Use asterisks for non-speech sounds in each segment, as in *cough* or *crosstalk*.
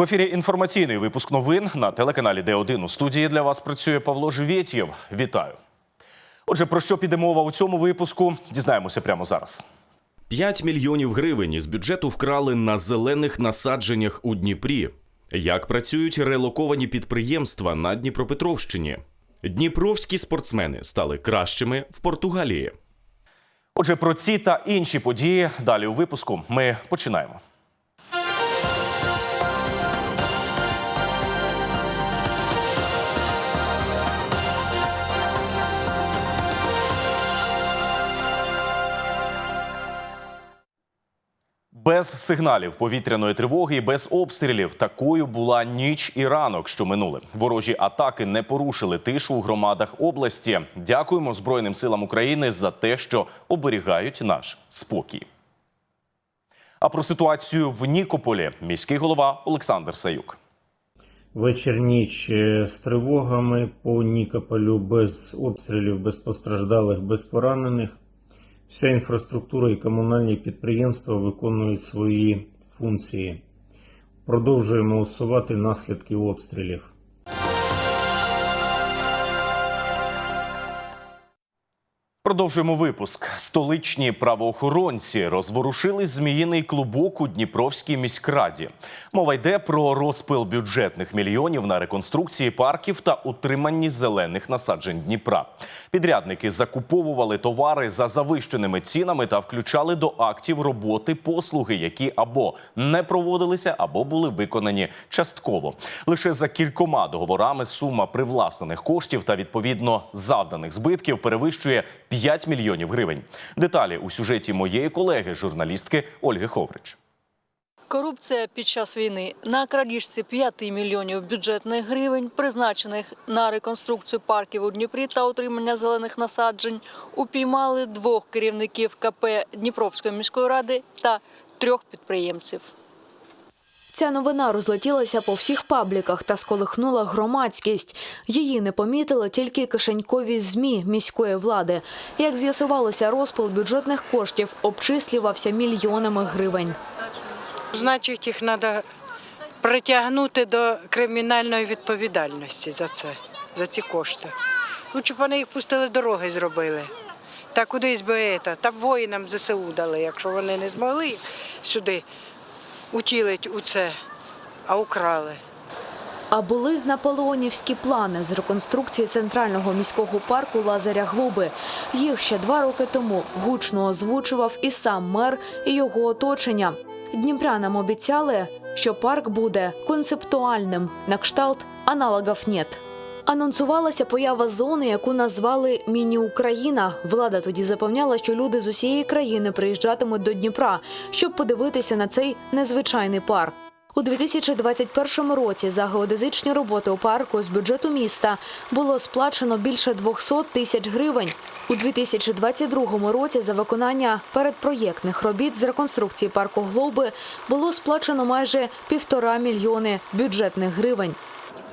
В ефірі інформаційний випуск новин на телеканалі Д1 у студії для вас працює Павло Живєтєв. Вітаю. Отже, про що піде мова у цьому випуску? Дізнаємося прямо зараз. 5 мільйонів гривень із бюджету вкрали на зелених насадженнях у Дніпрі. Як працюють релоковані підприємства на Дніпропетровщині? Дніпровські спортсмени стали кращими в Португалії. Отже, про ці та інші події далі у випуску. Ми починаємо. Без сигналів повітряної тривоги і без обстрілів такою була ніч і ранок, що минули. Ворожі атаки не порушили тишу у громадах області. Дякуємо Збройним силам України за те, що оберігають наш спокій. А про ситуацію в Нікополі міський голова Олександр Саюк. Вечір ніч е, з тривогами по Нікополю без обстрілів, без постраждалих, без поранених. Вся інфраструктура і комунальні підприємства виконують свої функції. Продовжуємо усувати наслідки обстрілів. Продовжуємо випуск. Столичні правоохоронці розворушили зміїний клубок у Дніпровській міськраді. Мова йде про розпил бюджетних мільйонів на реконструкції парків та утриманні зелених насаджень Дніпра. Підрядники закуповували товари за завищеними цінами та включали до актів роботи послуги, які або не проводилися, або були виконані частково. Лише за кількома договорами сума привласнених коштів та відповідно завданих збитків перевищує 5 мільйонів гривень. Деталі у сюжеті моєї колеги, журналістки Ольги Ховрич. Корупція під час війни на крадіжці 5 мільйонів бюджетних гривень, призначених на реконструкцію парків у Дніпрі та утримання зелених насаджень, упіймали двох керівників КП Дніпровської міської ради та трьох підприємців. Ця новина розлетілася по всіх пабліках та сколихнула громадськість. Її не помітили тільки кишенькові змі міської влади. Як з'ясувалося, розпил бюджетних коштів обчислювався мільйонами гривень. Значить, їх треба притягнути до кримінальної відповідальності за це, за ці кошти. Лучше б вони їх пустили дороги зробили. Та кудись би це, та воїнам ЗСУ дали, якщо вони не змогли сюди утілити у це, а украли. А були наполеонівські плани з реконструкції центрального міського парку Лазаря Глуби. Їх ще два роки тому гучно озвучував і сам мер, і його оточення. Дніпрянам обіцяли, що парк буде концептуальним, на кшталт аналогів нет. Анонсувалася поява зони, яку назвали Міні-Україна. Влада тоді запевняла, що люди з усієї країни приїжджатимуть до Дніпра, щоб подивитися на цей незвичайний парк. У 2021 році за геодезичні роботи у парку з бюджету міста було сплачено більше 200 тисяч гривень. У 2022 році за виконання передпроєктних робіт з реконструкції парку Глоби було сплачено майже півтора мільйони бюджетних гривень.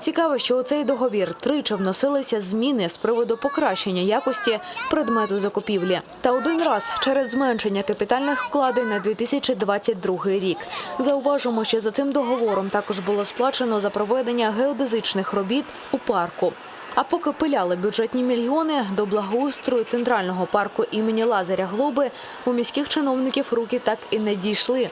Цікаво, що у цей договір тричі вносилися зміни з приводу покращення якості предмету закупівлі. Та один раз через зменшення капітальних вкладень на 2022 рік. Зауважимо, що за цим договором також було сплачено за проведення геодезичних робіт у парку. А поки пиляли бюджетні мільйони до благоустрою центрального парку імені Лазаря Глоби, у міських чиновників руки так і не дійшли.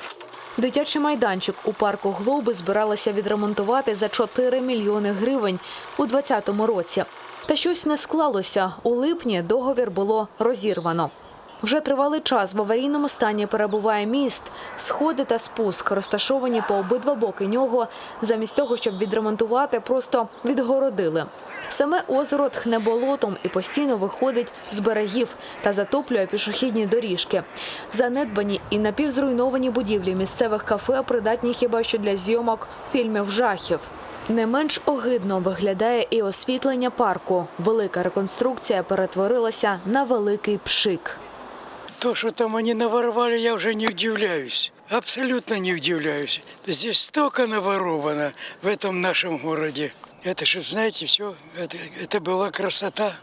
Дитячий майданчик у парку Глоби збиралися відремонтувати за 4 мільйони гривень у 2020 році. Та щось не склалося. У липні договір було розірвано. Вже тривалий час в аварійному стані перебуває міст. Сходи та спуск розташовані по обидва боки нього. Замість того, щоб відремонтувати, просто відгородили. Саме озеро тхне болотом і постійно виходить з берегів та затоплює пішохідні доріжки. Занедбані і напівзруйновані будівлі місцевих кафе придатні хіба що для зйомок фільмів жахів. Не менш огидно виглядає і освітлення парку. Велика реконструкція перетворилася на великий пшик То, что там они наворовали, я уже не удивляюсь. Абсолютно не удивляюсь. Здесь столько наворовано в этом нашем городе. Это же, знаете, все, это, это была красота.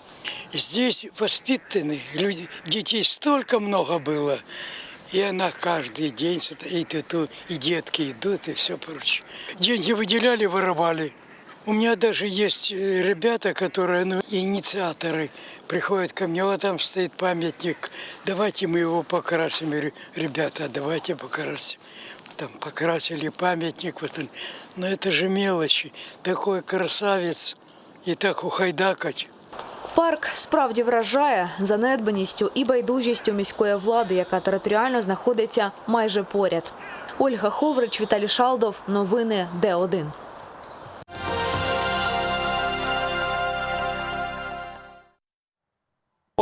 И здесь воспитаны люди, детей столько много было. И она каждый день, сюда, и, тут, и детки идут, и все прочее. Деньги выделяли, воровали. У меня даже есть э, ребята, которые, ну, инициаторы, приходят ко мне, вот там стоит памятник, давайте мы его покрасим. Я говорю, ребята, давайте покрасим. Там покрасили памятник, вот он. но это же мелочи. Такой красавец, и так ухайдакать. Парк справді вражає занедбаністю і байдужістю міської влади, яка територіально знаходиться майже поряд. Ольга Ховрич, Віталій Шалдов. Новини Д1.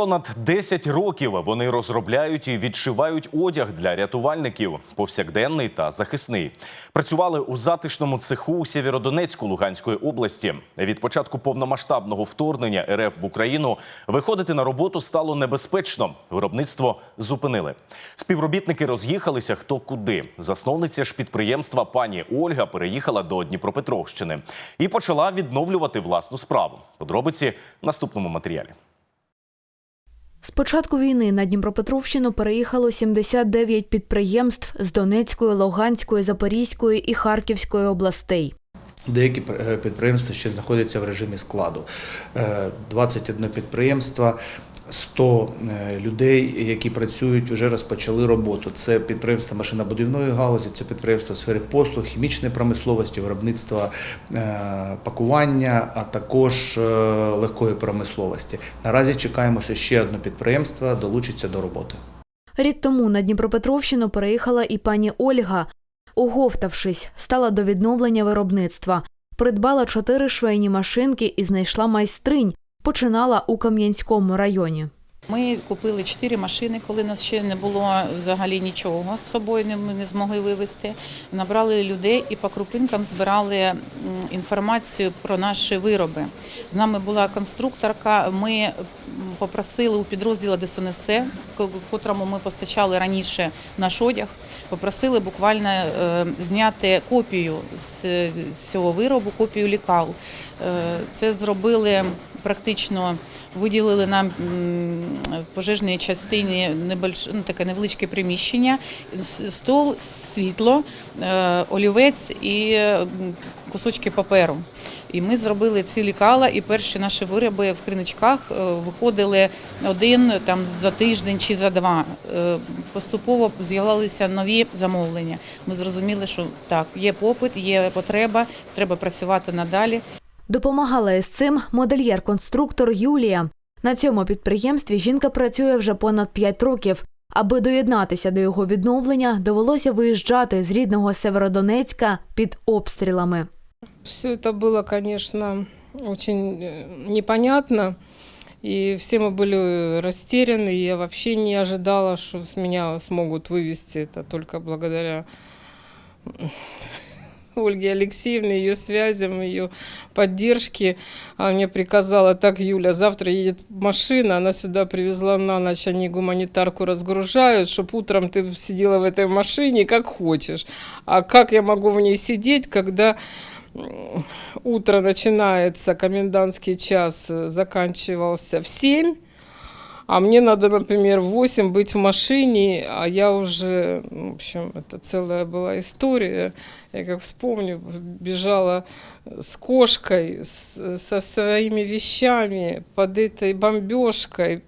Понад 10 років вони розробляють і відшивають одяг для рятувальників повсякденний та захисний. Працювали у затишному цеху у Сєвєродонецьку Луганської області. Від початку повномасштабного вторгнення РФ в Україну виходити на роботу стало небезпечно. Виробництво зупинили. Співробітники роз'їхалися хто куди. Засновниця ж підприємства пані Ольга переїхала до Дніпропетровщини і почала відновлювати власну справу. Подробиці в наступному матеріалі. З початку війни на Дніпропетровщину переїхало 79 підприємств з Донецької, Луганської, Запорізької і Харківської областей. Деякі е, підприємства ще знаходяться в режимі складу. Е, 21 підприємство, 100 е, людей, які працюють, вже розпочали роботу. Це підприємства машинобудівної галузі, це підприємства в сфері послуг, хімічної промисловості, виробництва е, пакування, а також е, легкої промисловості. Наразі чекаємося ще одне підприємство долучиться до роботи. Рік тому на Дніпропетровщину переїхала і пані Ольга. Оговтавшись, стала до відновлення виробництва. Придбала чотири швейні машинки і знайшла майстринь. Починала у Кам'янському районі. Ми купили чотири машини, коли нас ще не було взагалі нічого з собою, не- ми не змогли вивезти. Набрали людей і по крупинкам збирали інформацію про наші вироби. З нами була конструкторка. Ми попросили у підрозділу ДСНС, ко- котрому ми постачали раніше наш одяг, попросили буквально е, зняти копію з цього виробу, копію лікал. Е, Це зробили практично виділили нам пожежній частині ну, таке невеличке приміщення, стол, світло, е, олівець і кусочки паперу. І ми зробили ці лікала, і перші наші вироби в криничках е, виходили один там за тиждень чи за два. Е, Поступово з'являлися нові замовлення. Ми зрозуміли, що так, є попит, є потреба, треба працювати надалі. Допомагала із цим модельєр-конструктор Юлія. На цьому підприємстві жінка працює вже понад 5 років. Аби доєднатися до його відновлення, довелося виїжджати з рідного Северодонецька під обстрілами. Все это было, конечно, очень э, непонятно. И все мы были растеряны. и Я вообще не ожидала, что с меня смогут вывести это только благодаря м, Ольге Алексеевне, ее связям, ее поддержке. Она мне приказала, так, Юля, завтра едет машина, она сюда привезла на ночь, они гуманитарку разгружают, чтобы утром ты сидела в этой машине как хочешь. А как я могу в ней сидеть, когда м, утро начинается, комендантский час э, заканчивался в 7, а мне надо, например, в 8 быть в машине, а я уже, ну, в общем, это целая была история. Я как вспомню, бежала с кошкой, с- со своими вещами под этой бомбежкой.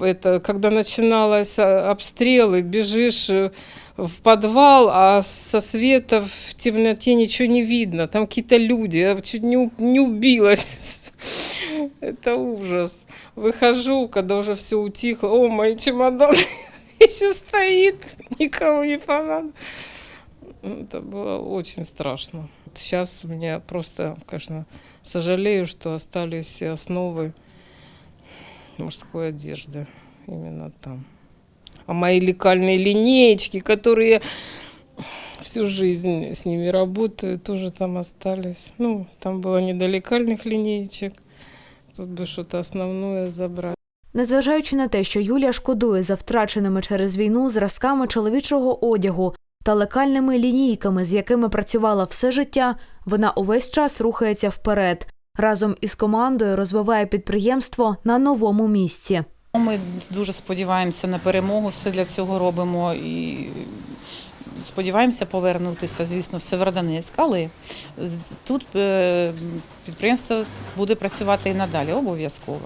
Это, когда начиналось а, обстрелы, бежишь э, в подвал, а со света в темноте ничего не видно. Там какие-то люди. Я чуть не, не убилась. Это ужас. Выхожу, когда уже все утихло. О, мои чемоданы *laughs* еще стоит. Никому не понадобится. Это было очень страшно. Сейчас у меня просто, конечно, сожалею, что остались все основы мужской одежды именно там. А мои лекальные линеечки, которые всю жизнь с ними работаю, тоже там остались. Ну, там было не до лекальных линеечек. Тут бы что-то основное забрать. Незважаючи на те, що Юлія шкодує за втраченими через війну зразками чоловічого одягу та лекальними лінійками, з якими працювала все життя, вона увесь час рухається вперед. Разом із командою розвиває підприємство на новому місці. Ми дуже сподіваємося на перемогу, все для цього робимо і сподіваємося повернутися, звісно, в Северодонецьк, але тут е, підприємство буде працювати і надалі, обов'язково.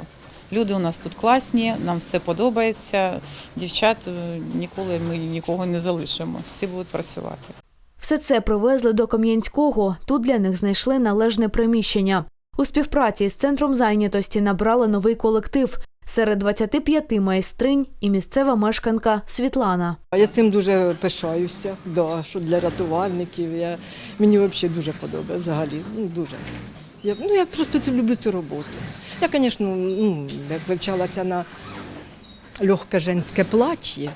Люди у нас тут класні, нам все подобається. Дівчат е, ніколи ми нікого не залишимо. Всі будуть працювати. Все це привезли до Кам'янського. Тут для них знайшли належне приміщення. У співпраці з центром зайнятості набрали новий колектив. Серед 25 майстринь і місцева мешканка Світлана. Я цим дуже пишаюся, да, що для рятувальників. Я, мені взагалі дуже подобається взагалі. Ну, дуже. Я, ну, я просто цю люблю цю роботу. Я, звісно, ну, вивчалася на легке женське плаття,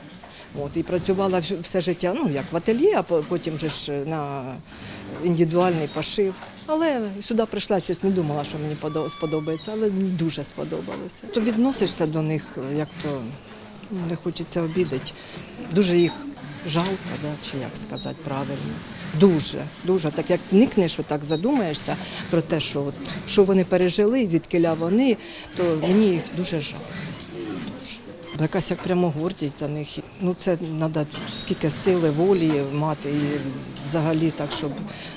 от, і працювала все життя, ну, як в ательє, а потім же ж на індивідуальний пошив. Але сюди прийшла, щось не думала, що мені сподобається, але дуже сподобалося. То відносишся до них, як то ну, не хочеться обідати. Дуже їх жалко, да, чи як сказати правильно. Дуже, дуже. Так як вникнеш, так задумаєшся про те, що, от, що вони пережили, звідкиля вони, то мені їх дуже жалко. Дуже. Якась як прямо гордість за них. Ну це треба скільки сили, волі мати і взагалі так, щоб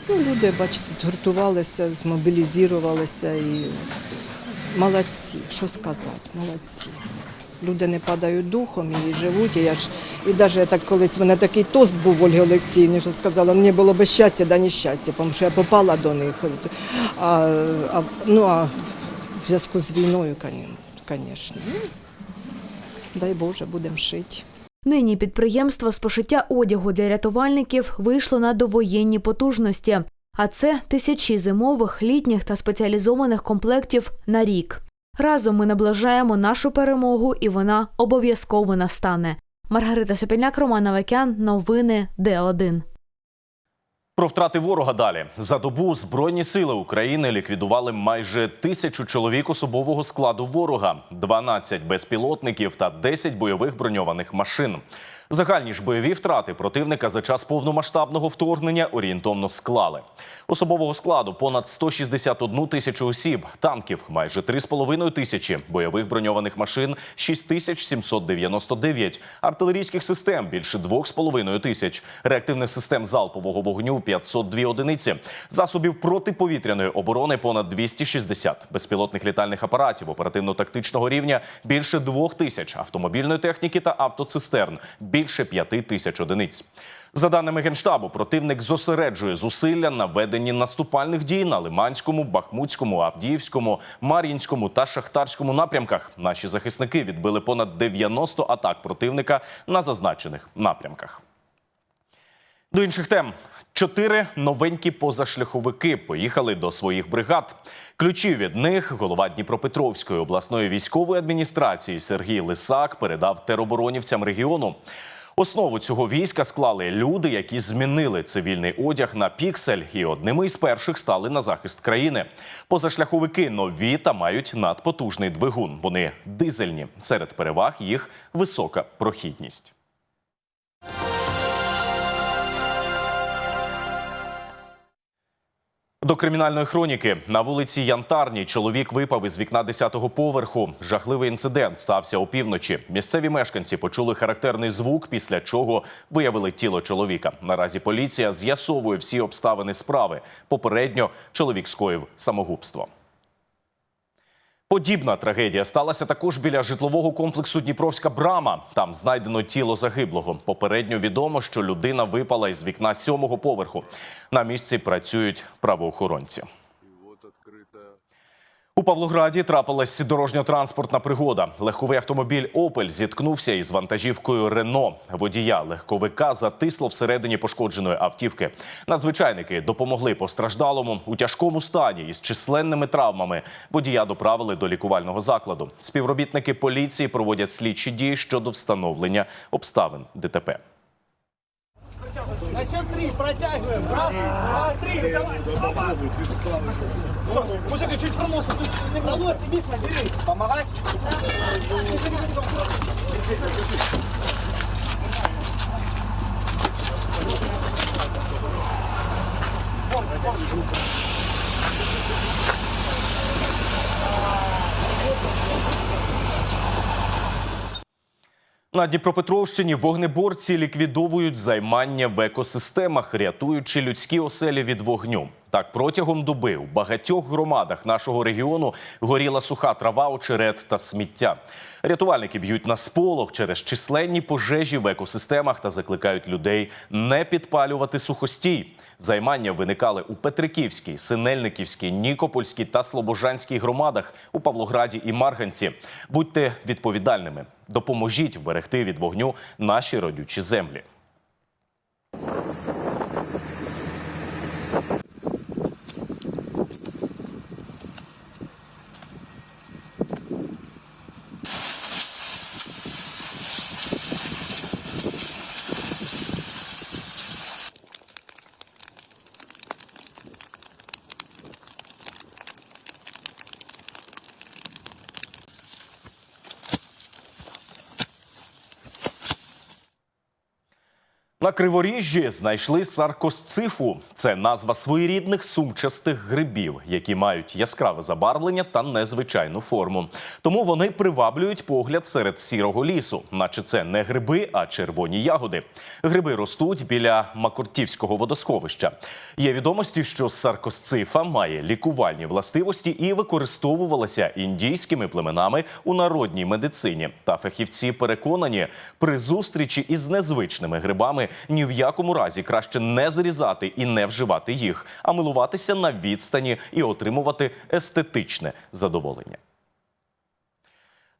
ну, люди, бачите, згуртувалися, змобілізувалися і молодці, що сказати, молодці. Люди не падають духом і живуть. І я ж і навіть так колись в мене такий тост був Ольги Олексіївні, що сказала, мені було би щастя, да нещастя, тому що я попала до них. А, а, ну а в зв'язку з війною, звісно. Дай Боже, будемо шити. Нині підприємство з пошиття одягу для рятувальників вийшло на довоєнні потужності, а це тисячі зимових, літніх та спеціалізованих комплектів на рік. Разом ми наближаємо нашу перемогу, і вона обов'язково настане. Маргарита Сопільняк, Роман Авакян, новини Д1. Про втрати ворога далі за добу збройні сили України ліквідували майже тисячу чоловік особового складу ворога, 12 безпілотників та 10 бойових броньованих машин. Загальні ж бойові втрати противника за час повномасштабного вторгнення орієнтовно склали. Особового складу понад 161 тисячу осіб, танків майже 3,5 тисячі, бойових броньованих машин 6799, артилерійських систем більше 2,5 тисяч, реактивних систем залпового вогню 502 одиниці, засобів протиповітряної оборони понад 260, безпілотних літальних апаратів оперативно-тактичного рівня більше 2 тисяч, автомобільної техніки та автоцистерн більше п'яти тисяч одиниць. За даними Генштабу, противник зосереджує зусилля на веденні наступальних дій на Лиманському, Бахмутському, Авдіївському, Мар'їнському та Шахтарському напрямках. Наші захисники відбили понад 90 атак противника на зазначених напрямках. До інших тем. Чотири новенькі позашляховики поїхали до своїх бригад. Ключі від них голова Дніпропетровської обласної військової адміністрації Сергій Лисак передав тероборонівцям регіону. Основу цього війська склали люди, які змінили цивільний одяг на піксель, і одними із перших стали на захист країни. Позашляховики нові та мають надпотужний двигун. Вони дизельні. Серед переваг їх висока прохідність. До кримінальної хроніки на вулиці Янтарні чоловік випав із вікна 10-го поверху. Жахливий інцидент стався опівночі. Місцеві мешканці почули характерний звук, після чого виявили тіло чоловіка. Наразі поліція з'ясовує всі обставини справи. Попередньо чоловік скоїв самогубство. Подібна трагедія сталася також біля житлового комплексу Дніпровська брама. Там знайдено тіло загиблого. Попередньо відомо, що людина випала із вікна сьомого поверху. На місці працюють правоохоронці. У Павлограді трапилась дорожньо-транспортна пригода. Легковий автомобіль Опель зіткнувся із вантажівкою Рено. Водія легковика затисло всередині пошкодженої автівки. Надзвичайники допомогли постраждалому у тяжкому стані із численними травмами. Водія доправили до лікувального закладу. Співробітники поліції проводять слідчі дії щодо встановлення обставин ДТП. На счет три протягиваем. Раз, два, три. Давай. Опа. Всё, Мужик, я чуть промылся. Тут не промылся. Миша, бери. Помогать? На Дніпропетровщині вогнеборці ліквідовують займання в екосистемах, рятуючи людські оселі від вогню. Так, протягом доби у багатьох громадах нашого регіону горіла суха трава, очерет та сміття. Рятувальники б'ють на сполох через численні пожежі в екосистемах та закликають людей не підпалювати сухостій. Займання виникали у Петриківській, Синельниківській, Нікопольській та Слобожанській громадах у Павлограді і Марганці. Будьте відповідальними, допоможіть вберегти від вогню наші родючі землі. На Криворіжжі знайшли саркосцифу. Це назва своєрідних сумчастих грибів, які мають яскраве забарвлення та незвичайну форму. Тому вони приваблюють погляд серед сірого лісу, наче це не гриби, а червоні ягоди. Гриби ростуть біля Макортівського водосховища. Є відомості, що саркосцифа має лікувальні властивості і використовувалася індійськими племенами у народній медицині. Та фахівці переконані, при зустрічі із незвичними грибами ні в якому разі краще не зрізати і не вживати їх, а милуватися на відстані і отримувати естетичне задоволення.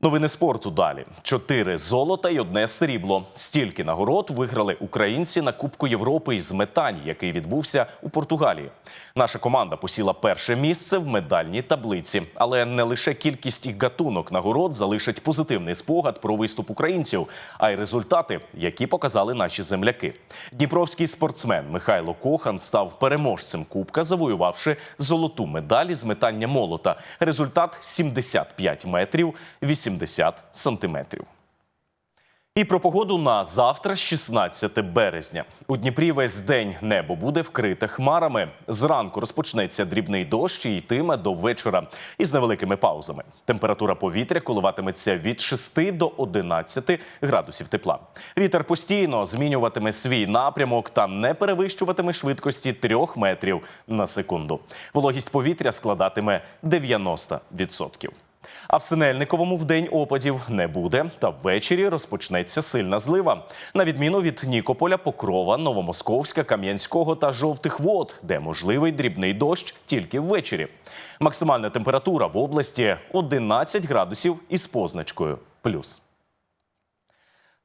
Новини спорту далі: чотири золота і одне срібло. Стільки нагород виграли українці на Кубку Європи із метань, який відбувся у Португалії. Наша команда посіла перше місце в медальній таблиці, але не лише кількість і гатунок нагород залишать позитивний спогад про виступ українців, а й результати, які показали наші земляки. Дніпровський спортсмен Михайло Кохан став переможцем Кубка, завоювавши золоту медаль з метання молота. Результат 75 метрів 80 сантиметрів. І про погоду на завтра, 16 березня. У Дніпрі весь день небо буде вкрите хмарами. Зранку розпочнеться дрібний дощ і йтиме до вечора із невеликими паузами. Температура повітря коливатиметься від 6 до 11 градусів тепла. Вітер постійно змінюватиме свій напрямок та не перевищуватиме швидкості 3 метрів на секунду. Вологість повітря складатиме 90%. А в Синельниковому в день опадів не буде, та ввечері розпочнеться сильна злива. На відміну від Нікополя, Покрова, Новомосковська, Кам'янського та жовтих вод, де можливий дрібний дощ тільки ввечері. Максимальна температура в області 11 градусів із позначкою плюс.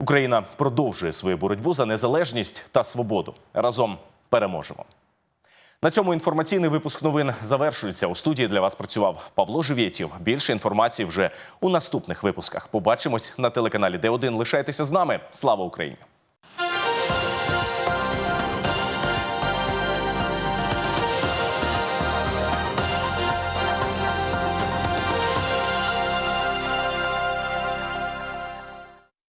Україна продовжує свою боротьбу за незалежність та свободу. Разом переможемо. На цьому інформаційний випуск новин завершується. У студії для вас працював Павло Живєтів. Більше інформації вже у наступних випусках. Побачимось на телеканалі Д1. Лишайтеся з нами. Слава Україні!